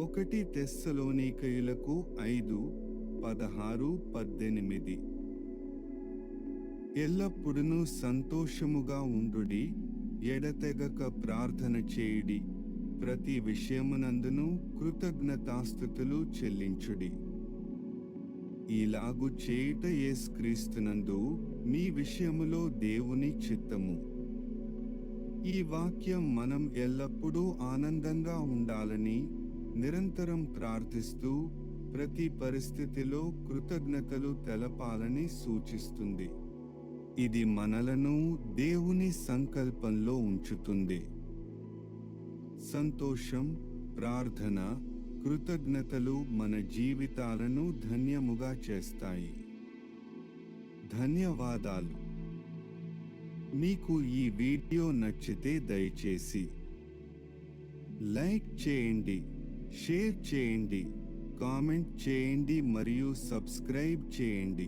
ఒకటి తెస్సలోనికయులకు ఐదు పదహారు పద్దెనిమిది. ఎల్లప్పుడూ సంతోషముగా ఉండుడి ఎడతెగక ప్రార్థన చేయుడి ప్రతి విషయమునందును కృతజ్ఞతాస్థుతులు చెల్లించుడి. ఇలాగు చేయుట ఏస్క్రీస్తునందు మీ విషయములో దేవుని చిత్తము. ఈ వాక్యం మనం ఎల్లప్పుడూ ఆనందంగా ఉండాలని నిరంతరం ప్రార్థిస్తూ ప్రతి పరిస్థితిలో కృతజ్ఞతలు తెలపాలని సూచిస్తుంది. ఇది మనలను దేవుని సంకల్పంలో ఉంచుతుంది. సంతోషం ప్రార్థన కృతజ్ఞతలు మన జీవితాలను ధన్యముగా చేస్తాయి. ధన్యవాదాలు. మీకు ఈ వీడియో నచ్చితే దయచేసి లైక్ చేయండి. షేర్ చేయండి కామెంట్ చేయండి మరియు సబ్స్క్రైబ్ చేయండి.